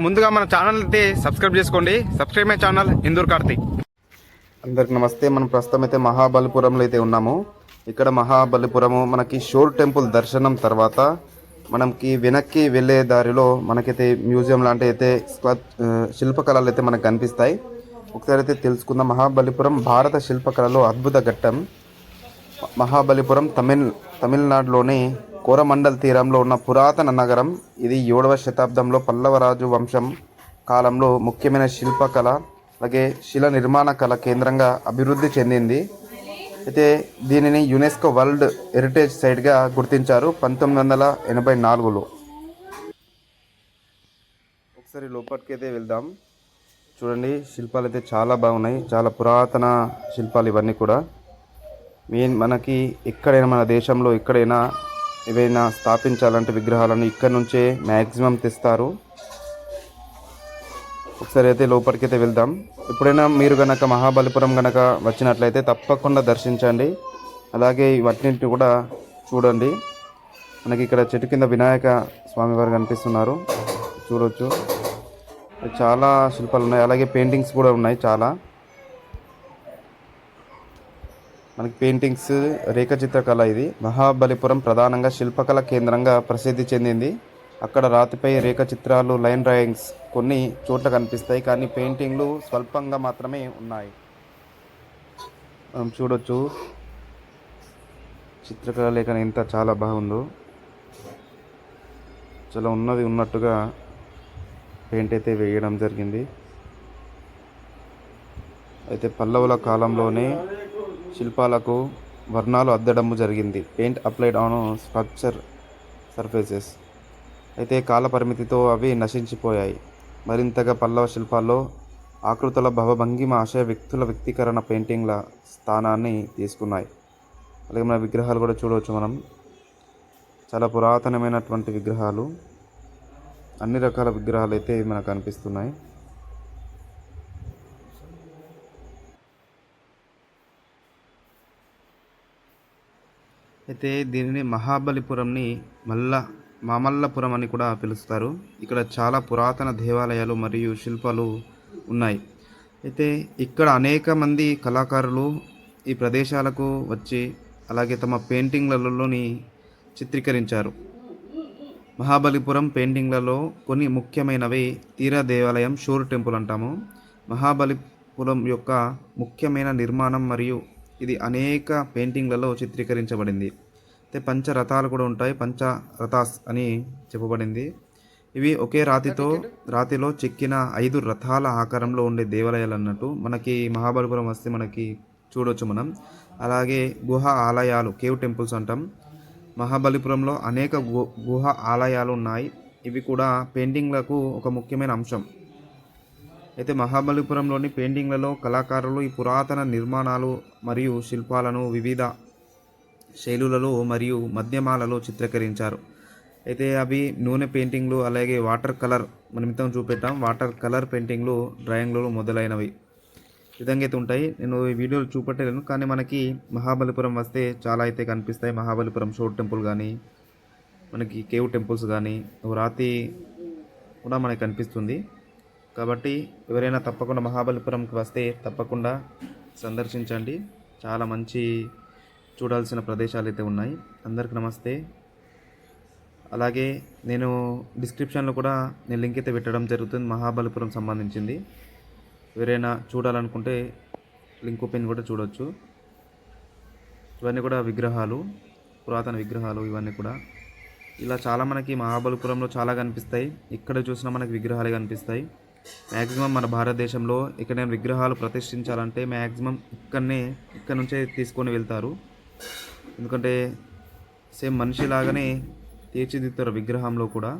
ముందుగా మన ఛానల్ అయితే సబ్స్క్రైబ్ చేసుకోండి. Subscribe my channel Indur Karthik. అందరికి నమస్తే. మనం ప్రస్తుతం అయితే మహాబలిపురంలో అయితే ఉన్నాము. ఇక్కడ మహాబలిపురము మనకి షోర్ టెంపుల్ దర్శనం తర్వాత మనకి వెనక్కి వెళ్ళే దారిలో మనకైతే మ్యూజియం లాంటి అయితే శిల్పకళలు అయితే మనకు కనిపిస్తాయి. ఒకసారి అయితే తెలుసుకుందాం. మహాబలిపురం భారత శిల్పకళలో అద్భుత ఘట్టం. మహాబలిపురం తమిళ్ తమిళనాడులోని కోరమండల్ తీరంలో ఉన్న పురాతన నగరం ఇది ఏడవ శతాబ్దంలో పల్లవరాజు వంశం కాలంలో ముఖ్యమైన శిల్పకళ అలాగే శిల నిర్మాణ కళ కేంద్రంగా అభివృద్ధి చెందింది. అయితే దీనిని యునెస్కో వరల్డ్ హెరిటేజ్ సైట్గా గుర్తించారు పంతొమ్మిది వందల ఎనభై నాలుగులో. ఒకసారి లోపలికైతే వెళ్దాం. చూడండి శిల్పాలు అయితే చాలా బాగున్నాయి. చాలా పురాతన శిల్పాలు ఇవన్నీ కూడా. మెయిన్ మనకి ఎక్కడైనా మన దేశంలో ఎక్కడైనా ఏవైనా స్థాపించాలంటే విగ్రహాలను ఇక్కడ నుంచే మ్యాక్సిమం తెస్తారు. ఒకసారి అయితే లోపలికి అయితే వెళ్దాం. ఎప్పుడైనా మీరు కనుక మహాబలిపురం కనుక వచ్చినట్లయితే తప్పకుండా దర్శించండి. అలాగే వాటిని కూడా చూడండి. మనకి ఇక్కడ చెట్టు కింద వినాయక స్వామివారు కనిపిస్తున్నారు. చూడొచ్చు. చాలా శిల్పాలు ఉన్నాయి. అలాగే పెయింటింగ్స్ కూడా ఉన్నాయి చాలా. మనకి పెయింటింగ్స్ రేఖచిత్రకళ ఇది. మహాబలిపురం ప్రధానంగా శిల్పకళ కేంద్రంగా ప్రసిద్ధి చెందింది. అక్కడ రాతిపై రేఖచిత్రాలు లైన్ డ్రాయింగ్స్ కొన్ని చోట్ల కనిపిస్తాయి. కానీ పెయింటింగ్లు స్వల్పంగా మాత్రమే ఉన్నాయి. మనం చూడొచ్చు. చిత్రకళ లేఖన ఎంత చాలా బాగుందో. చాలా ఉన్నది ఉన్నట్టుగా పెయింట్ అయితే వేయడం జరిగింది. అయితే పల్లవుల కాలంలోనే శిల్పాలకు వర్ణాలు అద్దడం జరిగింది. Paint applied on structure surfaces. అయితే కాలపరిమితితో అవి నశించిపోయాయి. మరింతగా పల్లవ శిల్పాల్లో ఆకృతుల భవభంగిమ ఆశయ వ్యక్తుల వ్యక్తీకరణ పెయింటింగ్ల స్థానాన్ని తీసుకున్నాయి. అలాగే మన విగ్రహాలు కూడా చూడవచ్చు మనం. చాలా పురాతనమైనటువంటి విగ్రహాలు. అన్ని రకాల విగ్రహాలు అయితే మనకు కనిపిస్తున్నాయి. అయితే దీనిని మహాబలిపురంని మల్ల మామల్లపురం అని కూడా పిలుస్తారు. ఇక్కడ చాలా పురాతన దేవాలయాలు మరియు శిల్పాలు ఉన్నాయి. అయితే ఇక్కడ అనేక మంది కళాకారులు ఈ ప్రదేశాలకు వచ్చి అలాగే తమ పెయింటింగ్లలోని చిత్రీకరించారు. మహాబలిపురం పెయింటింగ్లలో కొన్ని ముఖ్యమైనవి తీర దేవాలయం షూర్ టెంపుల్ అంటాము. మహాబలిపురం యొక్క ముఖ్యమైన నిర్మాణం మరియు ఇది అనేక పెయింటింగ్లలో చిత్రీకరించబడింది. అయితే పంచరథాలు కూడా ఉంటాయి. పంచరథాస్ అని చెప్పబడింది. ఇవి ఒకే రాతితో రాతిలో చెక్కిన ఐదు రథాల ఆకారంలో ఉండే దేవాలయాలు అన్నట్టు మనకి మహాబలిపురం వస్తే మనకి చూడొచ్చు మనం. అలాగే గుహ ఆలయాలు కేవ్ టెంపుల్స్ అంటాం. మహాబలిపురంలో అనేక గు గుహ ఆలయాలు ఉన్నాయి. ఇవి కూడా పెయింటింగ్లకు ఒక ముఖ్యమైన అంశం. అయితే మహాబలిపురంలోని పెయింటింగ్లలో కళాకారులు ఈ పురాతన నిర్మాణాలు మరియు శిల్పాలను వివిధ శైలులలో మరియు మధ్యమాలలో చిత్రీకరించారు. అయితే అవి నూనె పెయింటింగ్లు అలాగే వాటర్ కలర్ నిమిత్తం చూపెట్టాం. వాటర్ కలర్ పెయింటింగ్లు డ్రాయింగ్లు మొదలైనవి విధంగా అయితే ఉంటాయి. నేను ఈ వీడియోలు చూపెట్టలేను కానీ మనకి మహాబలిపురం వస్తే చాలా అయితే కనిపిస్తాయి. మహాబలిపురం షోర్ టెంపుల్ కానీ మనకి కేవ్ టెంపుల్స్ కానీ రాతి కూడా మనకి కనిపిస్తుంది. కాబట్టి ఎవరైనా తప్పకుండా మహాబలిపురంకి వస్తే తప్పకుండా సందర్శించండి. చాలా మంచి చూడాల్సిన ప్రదేశాలు అయితే ఉన్నాయి. అందరికి నమస్తే. అలాగే నేను డిస్క్రిప్షన్లో కూడా నేను లింక్ అయితే పెట్టడం జరుగుతుంది మహాబలిపురం సంబంధించింది. ఎవరైనా చూడాలనుకుంటే లింక్ ఓపెన్ కూడా చూడొచ్చు. ఇవన్నీ కూడా విగ్రహాలు పురాతన విగ్రహాలు ఇవన్నీ కూడా. ఇలా చాలా మనకి మహాబలిపురంలో చాలా కనిపిస్తాయి. ఇక్కడ చూసినా మనకి విగ్రహాలే కనిపిస్తాయి. మ్యాక్సిమం మన భారతదేశంలో ఎక్కడైనా విగ్రహాలు ప్రతిష్ఠించాలంటే మ్యాక్సిమం ఇక్కడనే ఇక్కడ నుంచే తీసుకొని వెళ్తారు. ఎందుకంటే సేమ్ మనిషిలాగానే తీర్చిదిద్దుతారు విగ్రహంలో కూడా.